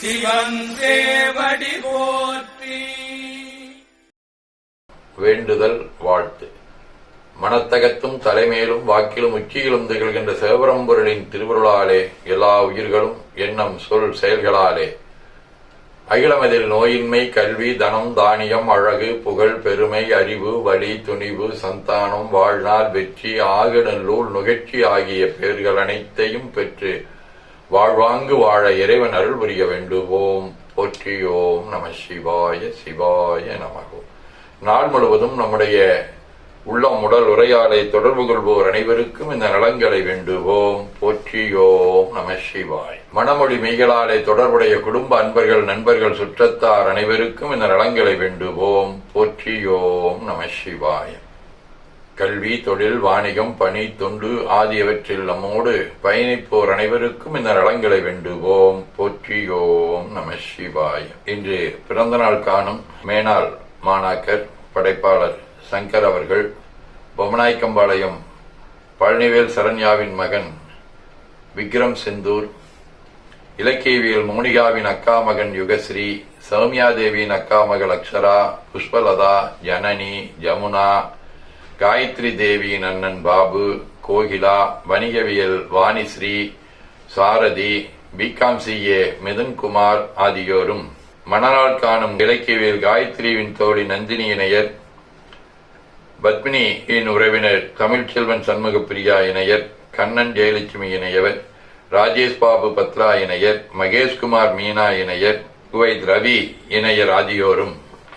சிவன் போற்றி. வேண்டுதல் வாழ்த்து. மனத்தகத்தும் தலைமையிலும் வாக்கிலும் உச்சியிலும் திகழ்கின்ற சிவபரம்பொருளின் திருவருளாலே எல்லா உயிர்களும் எண்ணம் சொல் செயல்களாலே. அகிலமதில் நோயின்மை கல்வி தனம் தானியம் அழகு புகழ் பெருமை அறிவு வலி துணிவு சந்தானம் வாழ்நாள் வெற்றி ஆகுநல்லூல் நுகழ்ச்சி ஆகிய பெயர்கள் அனைத்தையும் பெற்று வாழ்வாங்கு வாழ இறைவன் அருள் புரிய வேண்டுவோம். போற்றியோம் நம சிவாய சிவாய நமகோம் நாள் முழுவதும் நம்முடைய உள்ளம் உடல் உரையாடை தொடர்பு கொள்வோர் அனைவருக்கும் இந்த நலங்களை வேண்டுவோம். போற்றியோம் நம சிவாய். மணமொழி மெய்களாலே தொடர்புடைய குடும்ப அன்பர்கள் நண்பர்கள் சுற்றத்தார் அனைவருக்கும் இந்த நலங்களை வேண்டுவோம். போற்றியோம் நம சிவாயம் கல்வி தொழில் வாணிகம் பணி தொண்டு ஆகியவற்றில் நம்மோடு பயணிப்போர் அனைவருக்கும் இந்த நலங்களை வேண்டுவோம். போற்றியோம் நம சிவாய். இன்று பிறந்த நாள் காணும் மேனாள் மாணாக்கர் படைப்பாளர் சங்கர் அவர்கள் பொம்மநாய்க்கம்பாளையம் பழனிவேல் சரண்யாவின் மகன் விக்ரம் செந்தூர் இலக்கியவியல் மோனிகாவின் அக்கா மகன் யுகஸ்ரீ சௌமியா தேவியின் அக்கா மகள் அக்ஷரா புஷ்பலதா ஜனனி ஜமுனா காயத்ரி தேவியின் அண்ணன் பாபு கோகிலா வணிகவியல் Vanishree Sarathi B Com CA Mithunkumar ஆகியோரும் மணலால் காணும் இலக்கியவியல் காயத்ரிவின் தோழி நந்தினி இணையர் பத்மினியின் உறவினர் தமிழ்ச்செல்வன் சண்முகப்பிரியா இணையர் கண்ணன் ஜெயலட்சுமி இணையவர் ராஜேஷ் பாபு பத்ரா இணையர் மகேஷ்குமார் மீனா இணையர் குவைத் ரவி இணையர் ஆகியோரும்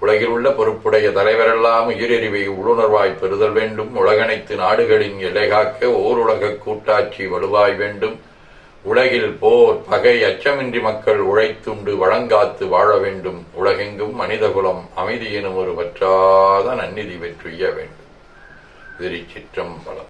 உலகில் உள்ள பொறுப்புடைய தலைவரெல்லாம் உயிரெறிவை உள்ளுணர்வாய் பெறுதல் வேண்டும். உலகனைத்து நாடுகளின் எல்லைகாக்க ஓர் உலக கூட்டாட்சி வலுவாய் வேண்டும். உலகில் போர் பகை அச்சமின்றி மக்கள் உழைத்துண்டு வழங்காத்து வாழ வேண்டும். உலகெங்கும் மனிதகுலம் அமைதி எனும் ஒரு வற்றாத நன்னிதி வெற்றிய வேண்டும். திருச்சிற்றம்பலம்.